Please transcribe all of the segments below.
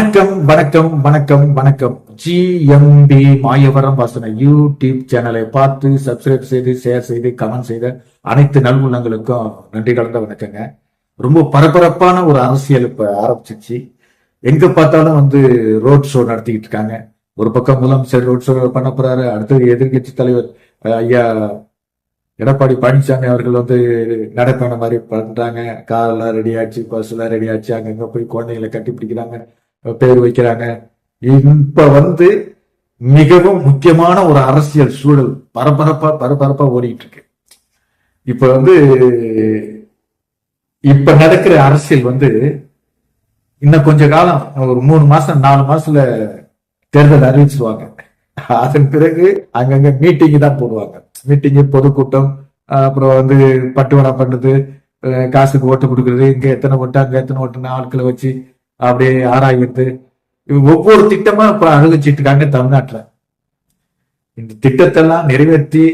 வணக்கம் வணக்கம் வணக்கம் வணக்கம். ஜிஎம்பி மாயவரம் வாசன யூடியூப் சேனலை பார்த்து சப்ஸ்கிரைப் செய்து ஷேர் செய்து கமெண்ட் செய்த அனைத்து நல்வுள்ளங்களுக்கும் நன்றி கலந்த வணக்கங்க. ரொம்ப பரபரப்பான ஒரு அரசியல் இப்ப ஆரம்பிச்சிச்சு எங்க பார்த்தாலும் வந்து ரோட் ஷோ நடத்திக்கிட்டு இருக்காங்க. ஒரு பக்கம் முதலமைச்சர் ரோட் ஷோ பண்ண போறாரு அடுத்தது எதிர்க்கட்சி தலைவர் ஐயா எடப்பாடி பழனிசாமி அவர்கள் வந்து நடைப்பயணம் மாதிரி பண்றாங்க. கார் எல்லாம் ரெடி ஆச்சு பஸ் எல்லாம் ரெடி ஆச்சு அங்கங்க போய் குழந்தைகளை கட்டி பிடிக்கிறாங்க. பேர் வைக்கிறாங்க இப்ப வந்து மிகவும் முக்கியமான ஒரு அரசியல் சூழல் பரபரப்பா பரபரப்பா ஓடிட்டு இருக்கு இப்ப வந்து இப்ப நடக்கிற அரசியல் வந்து இன்னும் கொஞ்ச காலம் ஒரு மூணு மாசம் நாலு மாசத்துல தேர்தல் அறிவிச்சிருவாங்க. அதன் பிறகு அங்கங்க மீட்டிங் தான் போடுவாங்க. மீட்டிங் பொதுக்கூட்டம் அப்புறம் வந்து பட்டுவாடா பண்றது காசுக்கு ஓட்டு கொடுக்கறது இங்க எத்தனை ஓட்டு அங்க எத்தனை ஓட்டுன்னு ஆட்களை வச்சு அப்படியே ஆராய்கிறது ஒவ்வொரு திட்டமா இப்ப அழுகிச்சிட்டு இருக்காங்க தமிழ்நாட்டுல. இந்த திட்டத்தெல்லாம் நிறைவேற்றி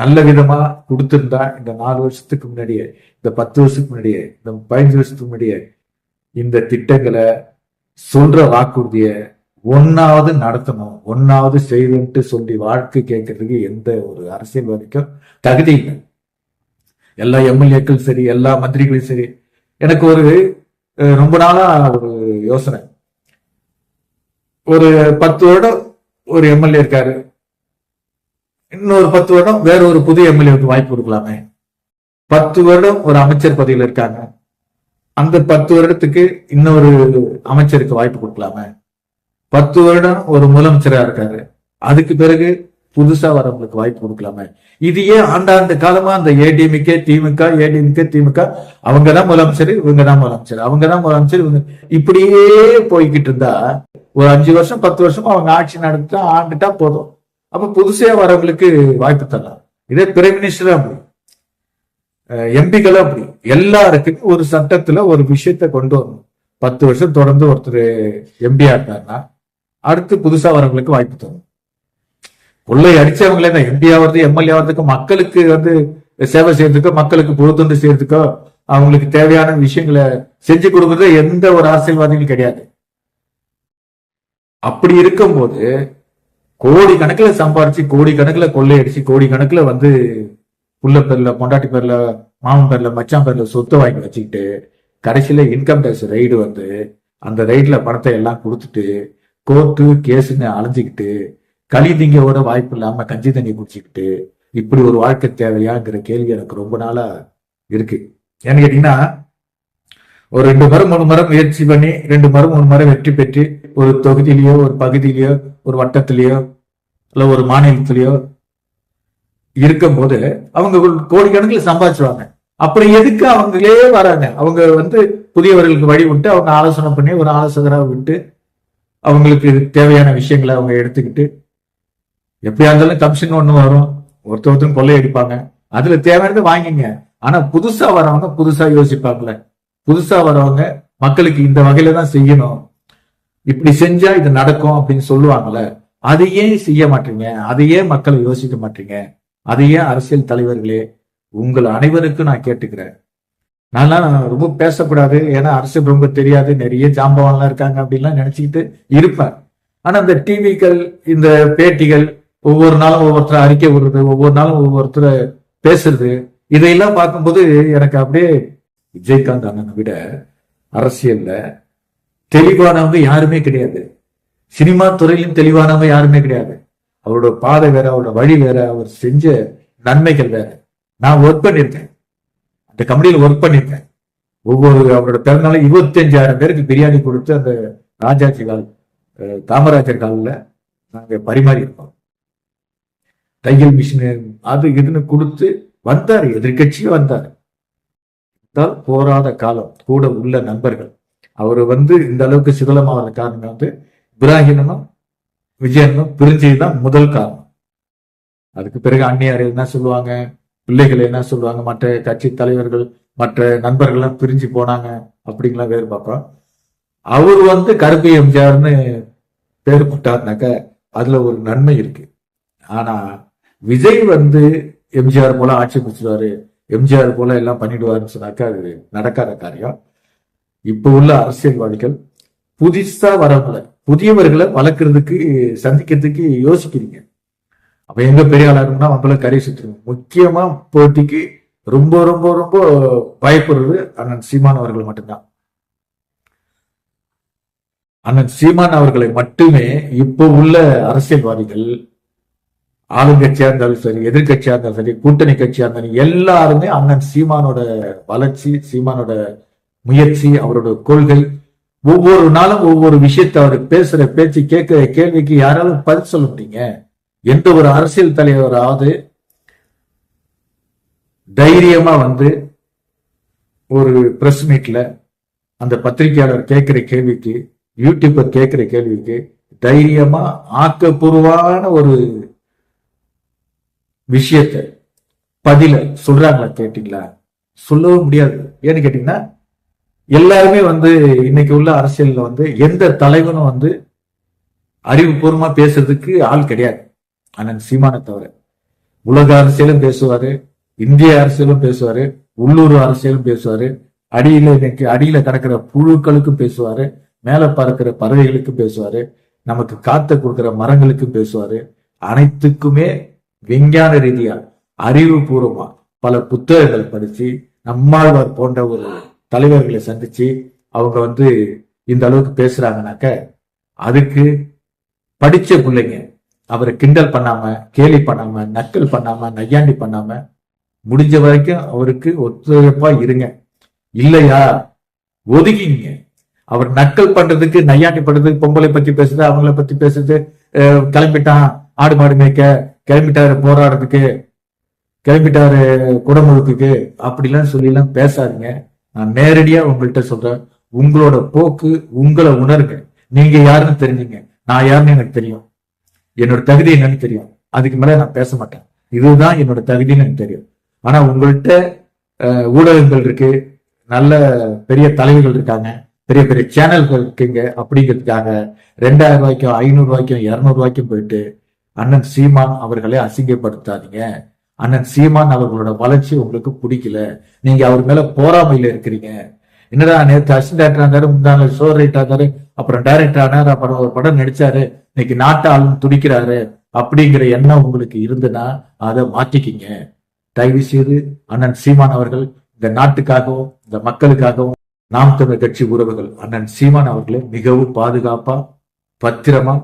நல்ல விதமா கொடுத்திருந்தா இந்த நாலு வருஷத்துக்கு முன்னாடியே இந்த பத்து வருஷத்துக்கு முன்னாடியே இந்த பதினஞ்சு வருஷத்துக்கு முன்னாடியே இந்த திட்டங்களை சொல்ற வாக்குறுதிய ஒன்னாவது நடத்தணும். ஒன்னாவது செய்துன்ட்டு சொல்லி வாழ்க்கை கேட்கறதுக்கு எந்த ஒரு அரசியல்வாதிக்கும் தகுதி இல்லை. எல்லா எம்எல்ஏக்கள் சரி எல்லா மந்திரிகளும் சரி. எனக்கு ஒரு ரொம்ப நாளா ஒரு யோசனை. ஒரு பத்து வருடம் ஒரு எம்எல்ஏ இருக்காரு. இன்னொரு பத்து வருடம் வேற ஒரு புது எம்எல்ஏவுக்கு வாய்ப்பு கொடுக்கலாமே. பத்து வருடம் ஒரு அமைச்சர் பதவியில் இருக்காங்க. அந்த பத்து வருடத்துக்கு இன்னொரு அமைச்சருக்கு வாய்ப்பு கொடுக்கலாமே. பத்து வருடம் ஒரு முதலமைச்சரா இருக்காரு. அதுக்கு பிறகு புதுசா வரவங்களுக்கு வாய்ப்பு கொடுக்கலாமே. இது ஏன் ஆண்டாண்டு காலமா அந்த ஏடிஎம்கே திமுக ஏடிஎம்கே திமுக? அவங்க தான் முதலமைச்சர் இவங்க தான் முதலமைச்சர். அவங்க தான் முதலமைச்சர் இவங்க. இப்படியே போய்கிட்டு இருந்தா ஒரு அஞ்சு வருஷம் பத்து வருஷம் அவங்க ஆட்சி நடந்துட்டா ஆண்டுட்டா போதும். அப்ப புதுசா வரவங்களுக்கு வாய்ப்பு தரலாம். இதே பிரைம் மினிஸ்டர் அப்படி. எம்பிக்களும் அப்படி. எல்லாருக்கும் ஒரு சட்டத்துல ஒரு விஷயத்த கொண்டு வரணும். பத்து வருஷம் தொடர்ந்து ஒருத்தர் எம்பியா இருந்தாருன்னா அடுத்து புதுசா வரவங்களுக்கு வாய்ப்பு தரும் கொள்ளை அடிச்சவங்களே தான். எம்பி ஆகிறது எம்எல்ஏ ஆகிறதுக்கு மக்களுக்கு வந்து சேவை செய்யறதுக்கோ மக்களுக்கு பொழுதுண்டு செய்யறதுக்கோ அவங்களுக்கு தேவையான விஷயங்களை செஞ்சு கொடுக்கறது எந்த ஒரு அரசியல்வாதிகளும் கிடையாது. அப்படி இருக்கும்போது கோடி கணக்கில் சம்பாரிச்சு கோடி கணக்கில் கொள்ளையடிச்சு கோடி கணக்கில் வந்து புள்ள பேர்ல பொண்டாட்டி பேர்ல மாமன் பேர்ல மச்சான் பேர்ல சொத்தை வாங்கி வச்சுக்கிட்டு கடைசியில இன்கம் டேக்ஸ் ரைடு வந்து அந்த ரைட்ல பணத்தை எல்லாம் கொடுத்துட்டு கோர்ட்டு கேஸுன்னு அலைஞ்சுக்கிட்டு களி திங்கவோட வாய்ப்பு இல்லாம கஞ்சி தண்ணி குடிச்சுக்கிட்டு இப்படி ஒரு வாழ்க்கை தேவையாங்கிற கேள்வி எனக்கு ரொம்ப நாளா இருக்கு. ஏன்னு கேட்டீங்கன்னா ஒரு ரெண்டு மரம் மூணு மரம் முயற்சி பண்ணி ரெண்டு மரம் மூணு மரம் வெற்றி பெற்று ஒரு தொகுதியிலயோ ஒரு பகுதியிலயோ ஒரு வட்டத்திலேயோ இல்ல ஒரு மாநிலத்திலேயோ இருக்கும்போது அவங்க கோடிக்கணக்கில் சம்பாதிச்சுவாங்க அப்படி எதுக்கு அவங்களே வராங்க? அவங்க வந்து புதியவர்களுக்கு வழி விட்டு அவங்க ஆலோசனை பண்ணி ஒரு ஆலோசகராக விட்டு அவங்களுக்கு தேவையான விஷயங்களை அவங்க எடுத்துக்கிட்டு எப்படியா இருந்தாலும் கமிஷன் ஒண்ணு வரும். ஒருத்தர் ஒருத்தரும் கொள்ளையடிப்பாங்க அதுல தேவையானது வாங்கிங்க. ஆனா புதுசா வரவங்க புதுசா யோசிப்பாங்கல்ல. புதுசா வரவங்க மக்களுக்கு இந்த வகையில தான் செய்யணும். இப்படி செஞ்சா இது நடக்கும் அப்படின்னு சொல்லுவாங்கல்ல. அதை ஏன் செய்ய மாட்டீங்க? அதையே மக்கள் யோசிக்க மாட்டீங்க? அதையே ஏன் அரசியல் தலைவர்களே உங்கள் அனைவருக்கும் நான் கேட்டுக்கிறேன். நான்லாம் ரொம்ப பேசக்கூடாது. ஏன்னா அரசியல் ரொம்ப தெரியாது. நிறைய ஜாம்பவான்லாம் இருக்காங்க அப்படின்லாம் நினைச்சுக்கிட்டு இருப்பேன். ஆனா இந்த டிவிகள் இந்த பேட்டிகள் ஒவ்வொரு நாளும் ஒவ்வொருத்தர் அறிக்கை விடுறது ஒவ்வொரு நாளும் ஒவ்வொருத்தர் பேசுறது இதையெல்லாம் பார்க்கும்போது எனக்கு அப்படியே விஜயகாந்த் அண்ணனை விட அரசியல்ல தெளிவானவங்க யாருமே கிடையாது. சினிமா துறையிலும் தெளிவானவங்க யாருமே கிடையாது. அவரோட பாதை வேற அவரோட வழி வேற அவர் செஞ்ச நன்மைகள் வேற. நான் ஒர்க் பண்ணியிருக்கேன். அந்த கம்பெனியில் ஒர்க் பண்ணியிருக்கேன். ஒவ்வொரு அவரோட பிறந்தநாள் இருபத்தி அஞ்சாயிரம் பேருக்கு பிரியாணி கொடுத்து அந்த ராஜாஜி கால் காமராஜர் காலில் நாங்கள் பரிமாறி இருக்கோம் தையல் மிஷினு அது இதுன்னு கொடுத்து வந்தார் எதிர்கட்சியும் வந்தார். இருந்தால் போராத காலம் கூட உள்ள நண்பர்கள். அவர் வந்து இந்த அளவுக்கு சிதலமாவது காரணம் வந்து இப்ராஹிமனும் விஜயனும் பிரிஞ்சதுதான் முதல் காரணம். அதுக்கு பிறகு அந்நியார் என்ன சொல்லுவாங்க? பிள்ளைகள் என்ன சொல்லுவாங்க? மற்ற கட்சி தலைவர்கள் மற்ற நண்பர்கள்லாம் பிரிஞ்சு போனாங்க அப்படிங்கலாம் வேறு பார்ப்போம். அவர் வந்து கருப்பு எம்ஜிஆர்னு பேர் போட்டார்னாக்க அதுல ஒரு நன்மை இருக்கு. ஆனா விஜய் வந்து எம்ஜிஆர் போல ஆட்சி பிடிச்சிடுவாரு எம்ஜிஆர் போல எல்லாம் பண்ணிடுவாருன்னு சொன்னாக்கா அது நடக்காத காரியம். இப்போ உள்ள அரசியல்வாதிகள் புதுசா வரவங்கள புதியவர்களை வளர்க்கறதுக்கு சந்திக்கிறதுக்கு யோசிக்கிறீங்க. அப்ப எங்க பெரிய ஆளா இருந்தா அவங்கள கரை சுற்றுங்க முக்கியமா போட்டிக்கு ரொம்ப ரொம்ப ரொம்ப பயப்படுறது அண்ணன் சீமான் அவர்கள் மட்டும்தான். அண்ணன் சீமான் அவர்களை மட்டுமே இப்போ உள்ள அரசியல்வாதிகள் ஆளுங்கட்சியா இருந்தாலும் சரி எதிர்கட்சியா இருந்தாலும் சரி கூட்டணி கட்சியா இருந்தாலும் எல்லாருமே அண்ணன் சீமானோட வளர்ச்சி சீமானோட முயற்சி அவரோட கொள்கை ஒவ்வொரு நாளும் ஒவ்வொரு விஷயத்தை அவர் பேசுற பேச்சு கேட்கிற கேள்விக்கு யாராலும் பதில் சொல்ல முடியுங்க? எந்த ஒரு அரசியல் தலைவராவது தைரியமா வந்து ஒரு பிரஸ் மீட்ல அந்த பத்திரிகையாளர் கேட்கிற கேள்விக்கு யூடியூபர் கேட்கிற கேள்விக்கு தைரியமா ஆக்கப்பூர்வமான ஒரு விஷயத்த பதில சொல்றாங்களா கேட்டீங்களா? சொல்லவும் முடியாது. ஏன்னு கேட்டீங்கன்னா எல்லாருமே வந்து இன்னைக்கு உள்ள அரசியல்ல வந்து எந்த தலைவனும் வந்து அறிவுபூர்வமா பேசுறதுக்கு ஆள் கிடையாது. அண்ணன் சீமான தவிர. உலக அரசியலும் பேசுவாரு இந்திய அரசியலும் பேசுவாரு உள்ளூர் அரசியலும் பேசுவாரு அடியில இன்னைக்கு அடியில கிடக்கிற புழுக்களுக்கும் பேசுவாரு மேல பறக்கிற பறவைகளுக்கும் பேசுவாரு நமக்கு காத்த கொடுக்கிற மரங்களுக்கும் பேசுவாரு அனைத்துக்குமே விஞ்ஞான ரீதியா அறிவுபூர்வமா பல புத்தகங்கள் படிச்சு நம்மாழ்வார் போன்ற ஒரு தலைவர்களை சந்திச்சு அவங்க வந்து இந்த அளவுக்கு பேசுறாங்கனாக்க அதுக்கு படிச்ச பிள்ளைங்க அவரை கிண்டல் பண்ணாம கேலி பண்ணாம நக்கல் பண்ணாம நையாண்டி பண்ணாம முடிஞ்ச வரைக்கும் அவருக்கு ஒத்துழைப்பா இருங்க. இல்லையா? ஒதுக்கிங்க. அவர் நக்கல் பண்றதுக்கு நையாண்டி பண்றதுக்கு பொம்பளை பத்தி பேசுது அவங்கள பத்தி பேசுது கிளம்பிட்டான் ஆடு மாடு மேய்க்க கிளம்பிட்டாரு போராடுறதுக்கு கிளம்பிட்டாரு குடமுழுக்குக்கு அப்படிலாம் சொல்லிலாம் பேசாதீங்க. நான் நேரடியா உங்கள்கிட்ட சொல்றேன். உங்களோட போக்கு உங்களை உணருங்க. நீங்க யாருன்னு தெரிஞ்சுங்க. நான் யாருன்னு எனக்கு தெரியும். என்னோட தகுதி என்னன்னு தெரியும். அதுக்கு மேல நான் பேச மாட்டேன். இதுதான் என்னோட தகுதின்னு எனக்கு தெரியும். ஆனா உங்கள்கிட்ட ஊடகங்கள் இருக்கு. நல்ல பெரிய தலைவர்கள் இருக்காங்க. பெரிய பெரிய சேனல்கள் இருக்குங்க. அப்படிங்கிறதுக்காக ரெண்டாயிரம் ரூபாய்க்கும் ஐநூறு ரூபாய்க்கும் இருநூறு ரூபாய்க்கும் போயிட்டு அண்ணன் சீமான் அவர்களை அசிங்கப்படுத்தாதீங்க. அண்ணன் சீமான் அவர்களோட வளர்ச்சி உங்களுக்கு பிடிக்கல. நீங்க அவர் மேல போராமையில இருக்கிறீங்க. என்னடா நேற்று அசிஸ்டன்ட் டேரக்டர் இருந்தாரு முந்தான ஷோ ரைட் இருந்தாரு அப்புறம் டைரக்டர் ஆனாரு அப்புறம் ஒரு படம் நடிச்சாரு இன்னைக்கு நாட்டு ஆளும் துடிக்கிறாரு அப்படிங்கிற எண்ணம் உங்களுக்கு இருந்ததுன்னா அதை மாத்திக்கிங்க. தயவு செய்து அண்ணன் சீமான் அவர்கள் இந்த நாட்டுக்காகவும் இந்த மக்களுக்காகவும் நாம் தமிழர் கட்சி உறவுகள் அண்ணன் சீமான் அவர்களை மிகவும் பாதுகாப்பா பத்திரமா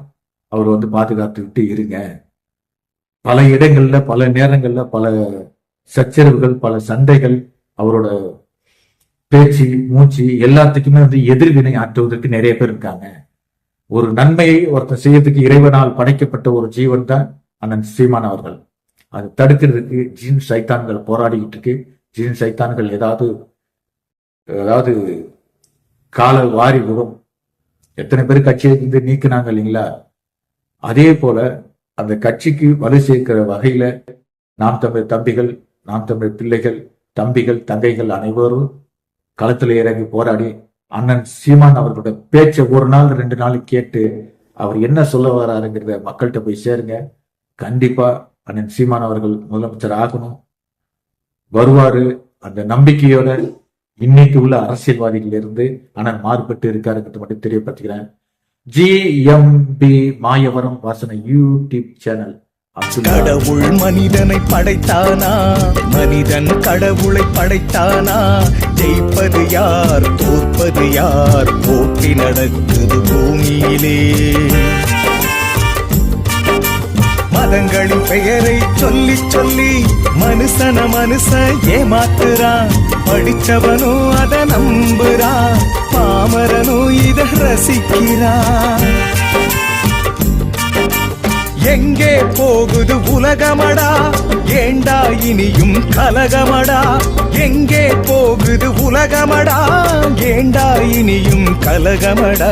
அவர் வந்து பாதுகாத்துக்கிட்டு இருங்க. பல இடங்கள்ல பல நேரங்கள்ல பல சச்சரவுகள் பல சண்டைகள் அவரோட பேச்சு மூச்சு எல்லாத்துக்குமே வந்து எதிர்வினை ஆற்றுவதற்கு நிறைய பேர் இருக்காங்க. ஒரு நன்மையை ஒருத்தர் செய்யறதுக்கு இறைவனால் படைக்கப்பட்ட ஒரு ஜீவன் தான் அண்ணன் சீமான் அவர்கள். அதை தடுக்கிறதுக்கு ஜீன் சைத்தான்கள் போராடிக்கிட்டு இருக்கு. ஜீன் சைத்தான்கள் ஏதாவது ஏதாவது கால வாரி விடும். எத்தனை பேர் கட்சியை இருந்து நீக்கினாங்க இல்லைங்களா? அதே போல அந்த கட்சிக்கு வலு சேர்க்கிற வகையில நாம் தமிழ் தம்பிகள் நாம் தமிழ் பிள்ளைகள் தம்பிகள் தங்கைகள் அனைவரும் களத்தில் இறங்கி போராடி அண்ணன் சீமான் அவர்களோட பேச்சை ஒரு நாள் ரெண்டு நாள் கேட்டு அவர் என்ன சொல்ல வராருங்கிறத மக்கள்கிட்ட போய் சேருங்க. கண்டிப்பா அண்ணன் சீமான் அவர்கள் முதலமைச்சர் ஆகணும். வருவாரு. அந்த நம்பிக்கையோட இன்னைக்கு உள்ள அரசியல்வாதிகள் இருந்து அண்ணன் மாறுபட்டு இருக்காருங்கிறது மட்டும் தெரியப்படுத்துகிறேன் ஜிஎம்பி மாயவரம் வாசனை யூடியூப் சேனல் கடவுள் மனிதனை படைத்தானா? மனிதன் கடவுளை படைத்தானா? ஜெயிப்பது யார் தோற்பது யார்? போட்டி நடக்குது பூமியிலே. மதங்களின் பெயரை சொல்லி சொல்லி மனுஷன மனுஷன் ஏமாத்துறான். படிச்சவனும் அதை நம்புறான். பாமரனும் ரசிக்கிறான். எங்கே போகுது உலகமடா? ஏண்டா இனியும் கலகமடா? எங்கே போகுது உலகமடா? ஏண்டா இனியும் கலகமடா?